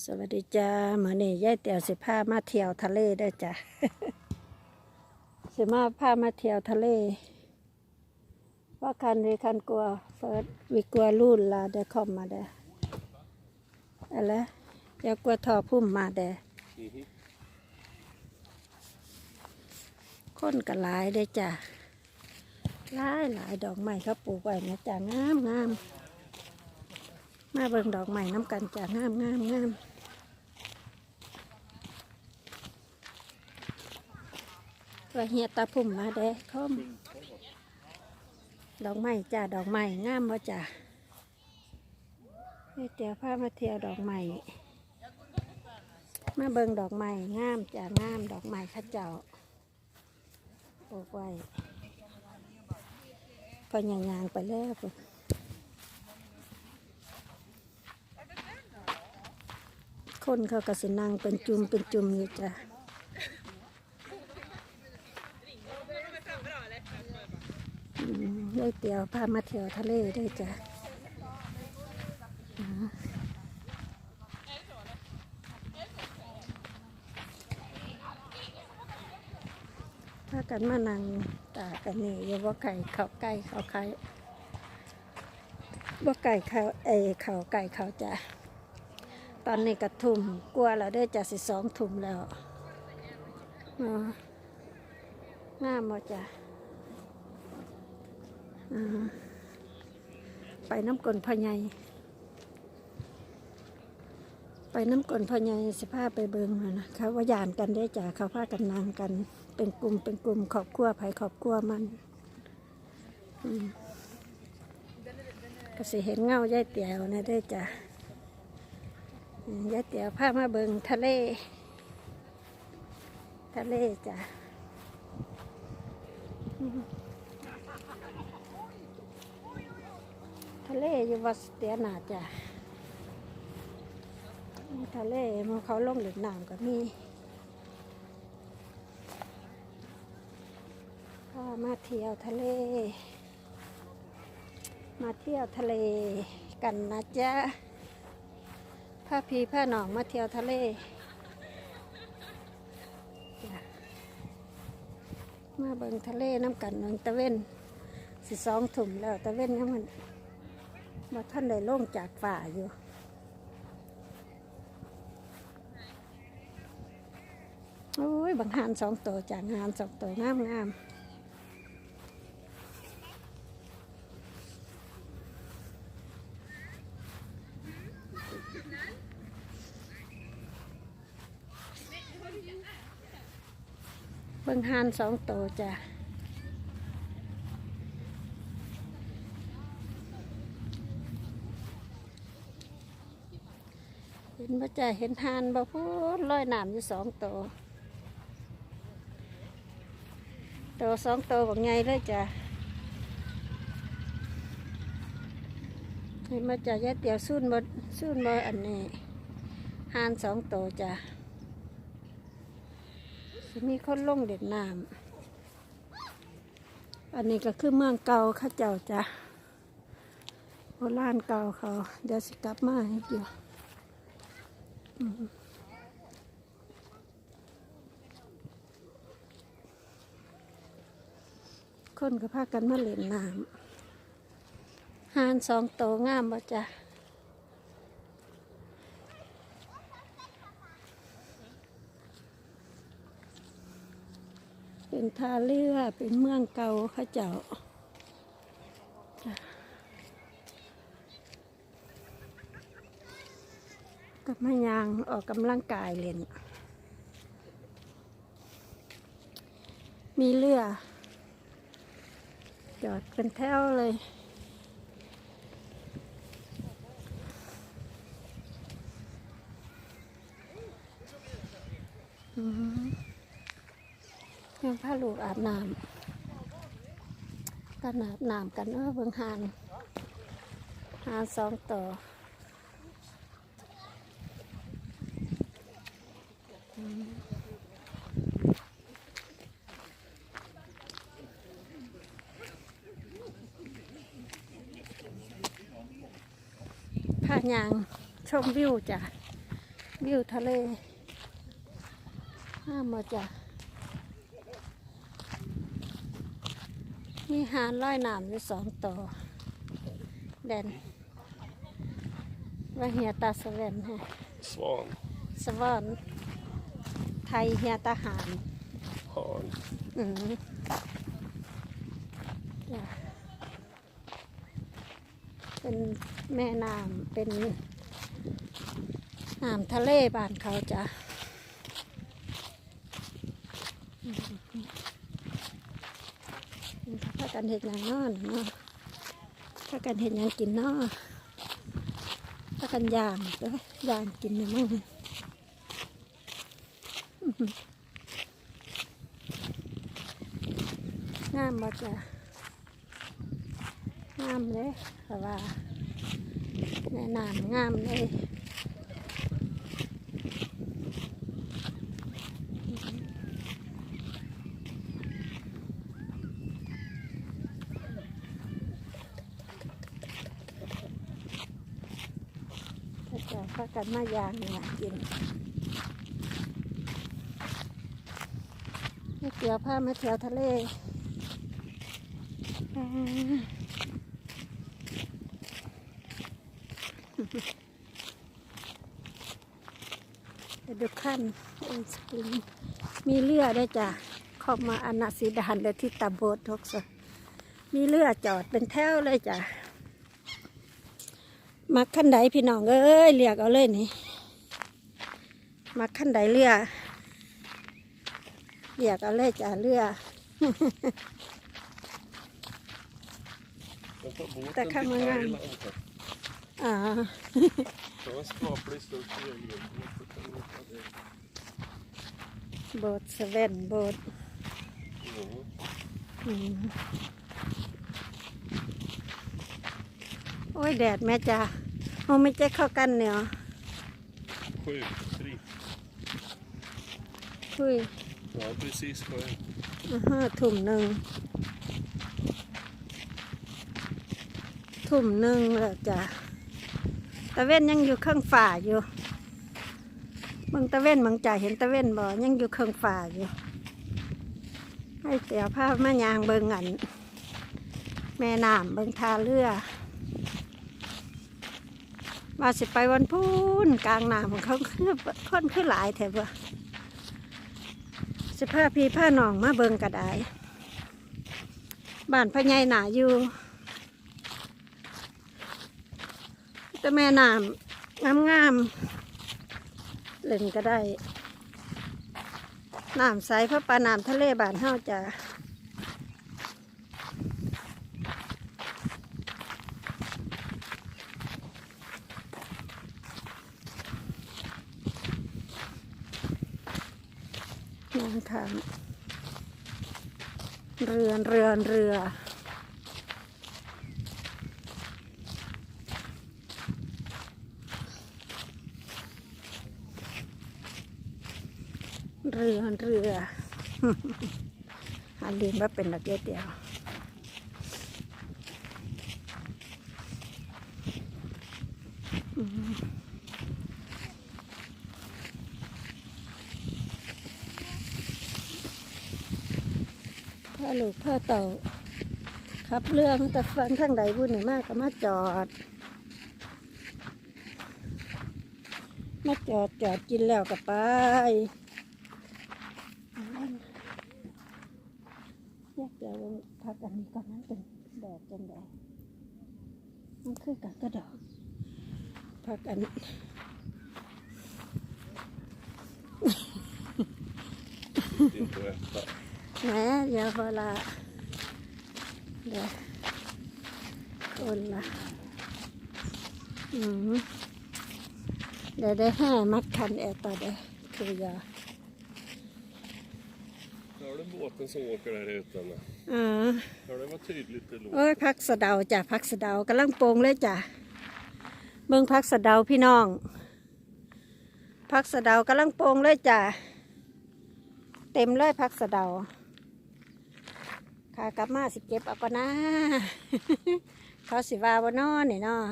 สวัสดีจ้าเมื่อนี้ยายเตี่ยวสิพามาเที่ยวทะเลได้จ้ะสิมาพามาเที่ยวทะเล ว่าคันวีคันกลัวเฟิร์สวิกลัวรุ่นลาเดคอมมาเดออะไรอยากกลัวทอพุ่มมาเดอคนก็หลายได้จ้ะหลายหลายดอกไม้เขาปลูกไว้นะจ้ะงามงาม มาเบิ่งดอกไม้น้ำกันจ้ะงามงามงามว่าเฮียตาพุ่มมาเด้คอมดอกไม้จ้าดอกไม้งามบ่จ้าเดี๋ยวพามาเที่ยวดอกไม้มาเบิ่งดอกไม้งามจ้างามดอกไม้ข้าเจ้าปลูกไว้พอยางยางๆไปแล้วพุ่น คนเขาก็สินั่งเป็นจุ่มเป็นจุ่มอยู่จ้ะอืมได้เตี๋ยวพามาเที่ยวทะเลได้จ้ะอ่าพากันมานั่งตากันนี่อยู่ว่าไก่เขาไก่เขาไข่ว่าไก่เขาเอเขาไก่เขาจ้ะ ตอนนี้กระทุ่มกลัวแล้วได้อจะสิสองทุ่มแล้วอ๋องามบ่จ้ะอ่าไปน้ำกลนพ่อใหญ่ไปน้ำกลนพ่อใหญ่สิพาไปเบิงมานะเขาว่ายานกันได้จ้ะเขาพากันนางกัน เป็นกลุ่มเป็นกลุ่มขอบครัวไผขอบครัวมันอืมก็สิเห็นเงายายเตี๋ยวนะได้จ้ะ ยายเตี๋ยวพามาเบิงทะเล ทะเลจ้ะทะเลอยู่วัดเตียนาจ้ะทะเลมันเขาลงเหลือน้ำก็มีก็มาเที่ยวทะเล มาเที่ยวทะเลกันนะจ๊ะ พาพี่พาหนองมาเที่ยวทะเล มาเบิงทะเลน้ำกันเมืองตะเวนสิสองถุ่มแล้วตะเว้นยังมันมาท่านได้ล่งจากฝ่าอยู่โอ้ยบางหานสองตัวจากหานสองตัวงามงาม บางหานสองตัวจ้ะเห็นบ่จ้ะเห็นทานบ่พูดลอยน้ำอยู่สองตัวตัวสองตัวบักไงเลยจ้ะเห็นบ่จ้ะยายเตี๋ยวซุ่นบ่ซุ่นบ่อันนี้หานสองตัวจ้ะ สิมีคนลงเด็ดน้ำอันนี้ก็คือเมืองเก่าข้าเจ้าจ้ะโบราณเก่าเขา เดี๋ยวสิกลับมาให้อยู่คนก็พากันมาเล่นน้ำหานสองโตงามบ่จ้ะ เป็นท่าเรือเป็นเมืองเก่าข้าเจ้าะกับมายางออกกำลังกายเล่น มีเรือ จอดเป็นแถวเลย อืมยังพา ลูกอาบน้ำกันอาบน้ำกันเออเบิ่งหานหานสองต่ออืมพายางชมวิวจ้ะ วิวทะเลห้ามมาจ้ะ มีหานลอยน้ำอยู่สองตัวแดนว่าเฮียตาสเวนฮะ Svan, สวอนไทยเฮียตาหาร han, อืมจ้ะเป็นแม่น้ำเป็นน้ำทะเลบ้านเขาจ้ะอืมถ้า กันเห็ดอย่างนอนเนาะถ้ากันเห็ดอย่างกินเนาะถ้ากันย่างเด้อย่างกินเนี่ยมั้งงามบ่จ้ะงามเลยเพราะว่าแม่น้ำงามเลยถ้าจะพา กันมายางเนี่ยกินไม่เกี่ยวผ้ามาเที่ยวทะเลอ่าไปดูขั้นเอ็นสปริงมีเรือได้จ้ะเข้ามาอนาสีดานเลยที่ตาโบดทกสมีเรือจอดเป็นแถวเลยจ้ะ มักขั้นใดพี่น้องเอ้ยเลืยกเอาเลยนี่มักขั้นใดเลือกเลืยกเอาเลยจ้าเลือกแต่ข้างงานอ่า โบสเซเว่นโบสโอ้ย แดดแม่จ้า โอ้ไม่เจ๊เข้ากันเนี่ย Skjutfritt. คุย Ja, precis skönt. อ่าฮะถุ่มหนึ่งถุ่มหนึ่งแล้วจ้ะตะเว้นยังอยู่เครื่องฝ่าอยู่เมึงตะเว้นเมึงจ่าเห็นตะเว้นบ่ยังอยู่เครื่องฝ่าอยู่ ให้เตียวภาพมายางเบิงอัน แม่น้ำเบิงทาเรือ ว่าสิไปวันพูนกลางน้ำของเขาคือคนคือหลายแถบว่าสิพาพี่พาหนองมาเบิงกระไดบ้านพะไยหนาอยู่แต่แม่น้ำงามงามๆเล่นก็ได้น้ำใสเพราะปลาน้ำทะเลบ้านเฮาจะ นั่งทางเรือนเรือนเรือเรือเรือหาลืมว่าเป็นดอกเดียวเดียวอืม พ่อลูกพ่อเต่าขับเรือมาแต่ฟังข้างใดบุญมากก็มาจอด มาจอดจอดกินแล้วก็ไปแยกเดี๋ยวพักอันนี้ก่อนนั้นเป็นแดดจังแดดมันคือกันกระดอกพักอัน Inte att äta. แหมเดี๋ยวเวลาเดี๋ยวคนละอืมเดี๋ยวได้ห้ามัดคันแอร์ต่อเด้อคือยา Har du båten som åker här ute? Anna? อ่า Ja, det var tydligt det låg. โอ้ยพักสะเดาจ้ะพักสะเดากำลังโปรงเลยจ้ะเบิ่งพักสะเดาพี่น้อง พักสะเดากำลังโปรงเลยจ้ะเต็มเลยพักสะเดา ขากลับมาสิเก็บเอาก็นะเขาสิวาบนอนนี่เนาะ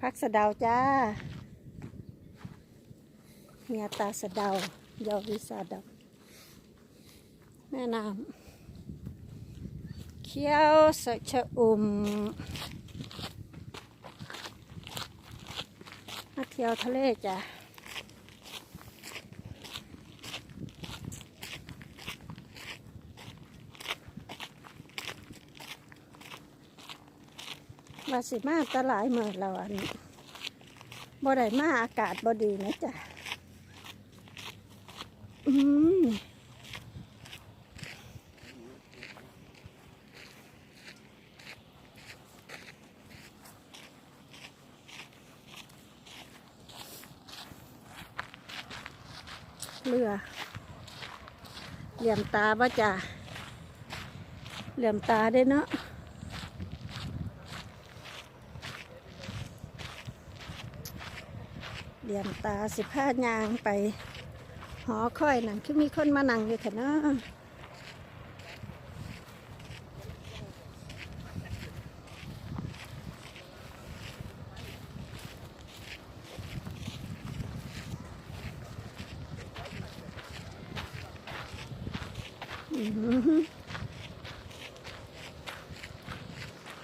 พักสะเดาจ้าเมียตาสะเดายอวิสาดำแม่น้ำเขียวสะชะอุ่มมาเที่ยวทะเลจ้ะ ว่าสิมาตลายเมื่อเราอันบ่ได้มาอากาศบ่ดีนะจ๊ะอืมเรือเหลี่ยมตาบ่จ้ะเหลี่ยมตาได้เนาะ รียมตาสิพายางไป หอค่อยนั่นคือมีคนมานั่งอยู่เถอะเนาะ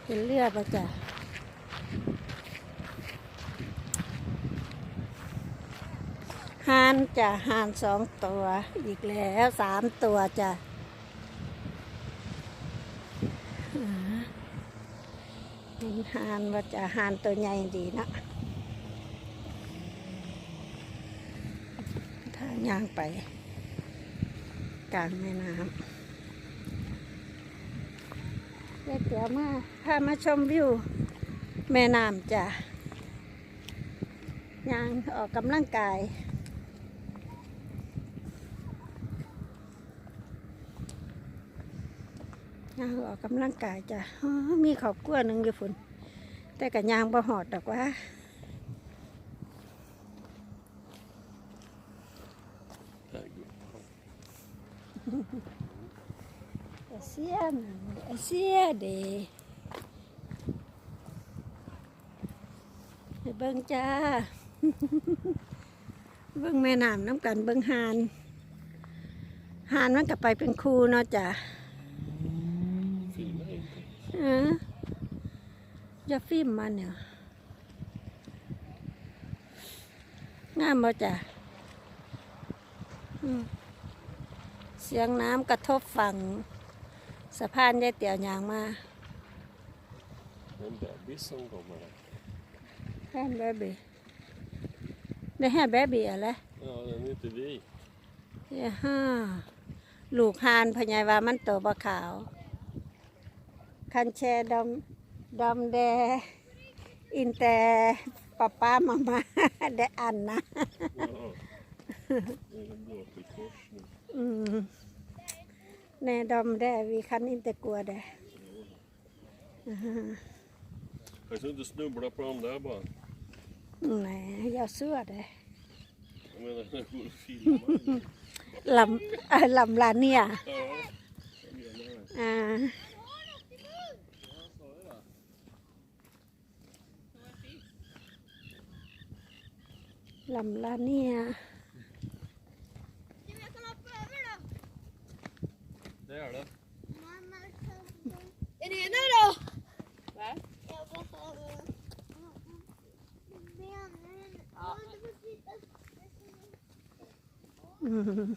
เป็นเรือดปะจ้ะ หานจ้ะหานสองตัวอีกแล้วสามตัวจ้ะเห็นหานว่าจะหานตัวใหญ่ดีนะถ้าย่างไป กลางแม่น้ำเดี๋ยวเดี๋ยวมาพามาชมวิว แม่น้ำจ้ะย่างออกกำลังกาย ย่างออกกำลังกายจ้ะมีขอบกลัวหนึ่งอยู่ฝุ่นแต่กับยางบ่หอดดอกว่าเอเซียนเอเซียเดไปเบิ่งจ้า เบิ่งแม่น้ำน้ำกันเบิ่งหานหานมันก็ไปเป็นครูเนาะจ้ะ อออย่าฟิล์มมันเนี่ยงามบ่จ้ะอืมเสียงน้ำกระทบฝั่งสะพานยายเตี่ยวยางมา En bebis som kommer där. แฮนเบบีได้แฮนเบบีอะไร Ja, den heter Vi. เฮ้ฮ่าลูกหานพญายว่ามันโตบะขาว คันแชดำดำแดอินแต่ป้าป้ามามาได้อันนะ Ja. Den går på kors nu. อืมแน่ดำแดวีคันอินแต่กลัวแด Jag ska inte snubbla på dem där bara. แหนอย่าเสื้อแด Jag menar, när jag går och filmar. ลำเอ่อลำลาเนี่ย Ja, jag menar det. อ่า ลำลาเนี่ย Det är det. Den ena då? Va? Jag behöver... Ja. อืม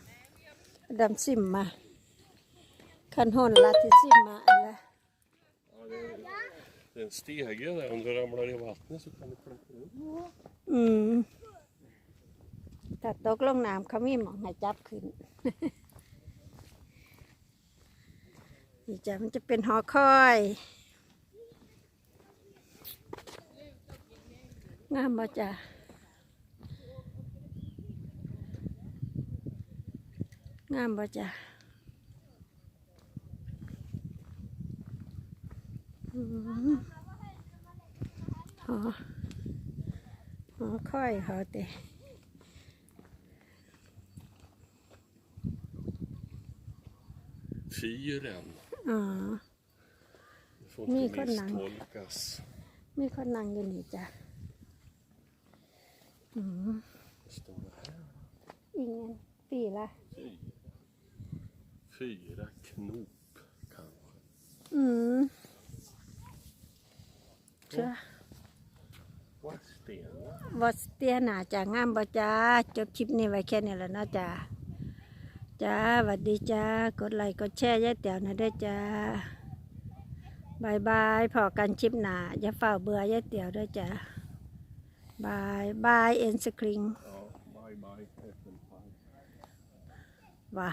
ดำซิมมาคันหอนลาที่ซิมมาอะไร Ja, det, är, det är en stege där. Om du ramlar i vattnet så kan du klättra upp. อืม ถ้าตกลงน้ำเขามีหมองให้จับขึ้น นี่จ้ะมันจะเป็นหอคอยงามบ่จ้ะงามบ่จ้ะอืมหอหอค่อยหอเตะ Fyren. อ๋อ Det får Ni inte kan namn. misstolkas. มีคนนั่งอยู่นี่จ้ะอืม Vad står det här? ingen fyra. Fyra knop kanske. Mm. Så. Vad stenar? วอสเตียน่าจะงามบ่จ้าจบคลิปนี้ไว้แค่นี้แล้วเนาะจ้า จ้าสวัสดีจ้า กดไลค์กดแชร์ยายแต๋วนะเด้อจ้าบายบายพอกันคลิปหน้าอย่าเฝ้าเบื่อยายแต๋วเด้อจ้าบายบายเอ็นสคริง Ja, bye bye. Äppelpaj. ว่ะ